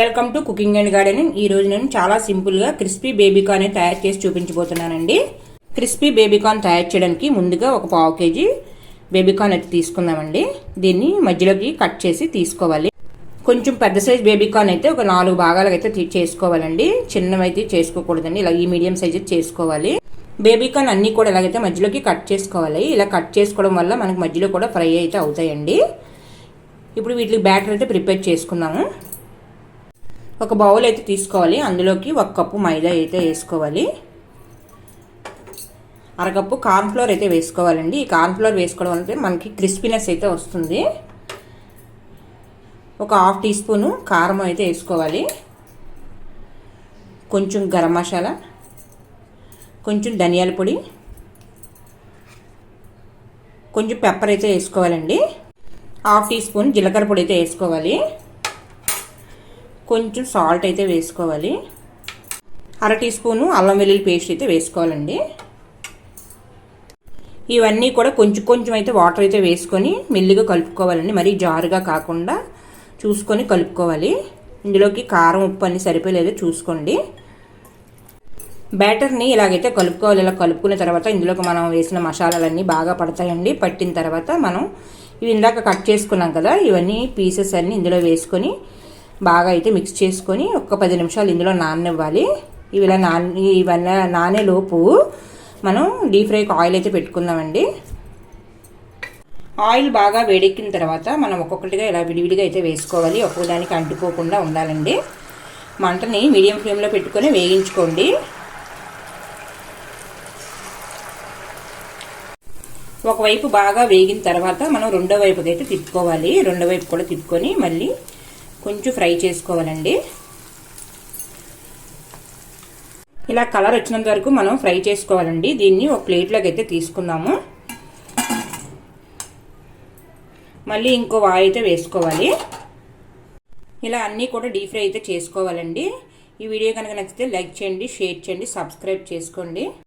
Welcome to cooking and gardening. ఈ రోజు నేను చాలా సింపుల్గా క్రిస్పీ బేబీకాన్ తయారు చేసి చూపించబోతున్నానండి. క్రిస్పీ బేబీకాన్ తయారు చేయడానికి ముందుగా ఒక పావు కేజీ బేబీకాన్ అయితే తీసుకుందామండి. దీన్ని మధ్యలోకి కట్ చేసి తీసుకోవాలి. కొంచెం పెద్ద సైజ్ బేబీకాన్ అయితే ఒక నాలుగు భాగాలుగా అయితే చేసుకోవాలండి. చిన్నవైతే చేసుకోకూడదండి. ఇలా ఈ మీడియం సైజ్ చేసుకోవాలి. బేబీకాన్ అన్నీ కూడా ఎలాగైతే మధ్యలోకి కట్ చేసుకోవాలి. ఇలా కట్ చేసుకోవడం వల్ల మనకి మధ్యలో కూడా ఫ్రై అయితే అవుతాయండి. ఇప్పుడు వీటికి బ్యాటర్ అయితే ప్రిపేర్ చేసుకుందాము. ఒక బౌల్ అయితే తీసుకోవాలి. అందులోకి ఒక కప్పు మైదా అయితే వేసుకోవాలి. అరకప్పు కార్న్ఫ్లోర్ అయితే వేసుకోవాలండి. ఈ కార్న్ఫ్లోర్ వేసుకోవడం వల్ల మనకి క్రిస్పీనెస్ అయితే వస్తుంది. ఒక హాఫ్ టీ స్పూను కారం అయితే వేసుకోవాలి. కొంచెం గరం మసాలా కొంచెం ధనియాల పొడి కొంచెం పెప్పర్ అయితే వేసుకోవాలండి. హాఫ్ టీ స్పూన్ జీలకర్ర పొడి అయితే వేసుకోవాలి. కొంచెం సాల్ట్ అయితే వేసుకోవాలి. అర టీ స్పూను అల్లం వెల్లుల్లి పేస్ట్ అయితే వేసుకోవాలండి. ఇవన్నీ కూడా కొంచెం కొంచెం అయితే వాటర్ అయితే వేసుకొని మెల్లిగా కలుపుకోవాలండి. మరీ జారుగా కాకుండా చూసుకొని కలుపుకోవాలి. ఇందులోకి కారం ఉప్పు అన్నీ సరిపోలేదో చూసుకోండి. బ్యాటర్ని ఇలాగైతే కలుపుకోవాలి. ఇలా కలుపుకున్న తర్వాత ఇందులోకి మనం వేసిన మసాలాలన్నీ బాగా పడతాయండి. పట్టిన తర్వాత మనం ఇవి ఇందాక కట్ చేసుకున్నాం కదా ఇవన్నీ పీసెస్ అన్నీ ఇందులో వేసుకొని బాగా అయితే మిక్స్ చేసుకొని ఒక పది నిమిషాలు ఇందులో నాననివ్వాలి. ఇవి ఇలా నాన్ ఇవన్నీ నానేలోపు మనం డీప్ ఫ్రైకి ఆయిల్ అయితే పెట్టుకుందామండి. ఆయిల్ బాగా వేడెక్కిన తర్వాత మనం ఒక్కొక్కటిగా ఇలా విడివిడిగా అయితే వేసుకోవాలి. ఒక్కొక్కదానికి అంటుకోకుండా ఉండాలండి. మంటని మీడియం ఫ్లేమ్లో పెట్టుకొని వేగించుకోండి ఒకవైపు బాగా వేగిన తర్వాత మనం రెండో వైపుకి అయితే తిప్పుకోవాలి. రెండో వైపు కూడా తిప్పుకొని మళ్ళీ కొంచెం ఫ్రై చేసుకోవాలండి. ఇలా కలర్ వచ్చినంత వరకు మనం ఫ్రై చేసుకోవాలండి. దీన్ని ఒక ప్లేట్లోకి అయితే తీసుకుందాము. మళ్ళీ ఇంకో వాయి అయితే వేసుకోవాలి. ఇలా అన్నీ కూడా డీప్ ఫ్రై అయితే చేసుకోవాలండి. ఈ వీడియో కనుక నచ్చితే లైక్ చేయండి షేర్ చేయండి సబ్స్క్రైబ్ చేసుకోండి.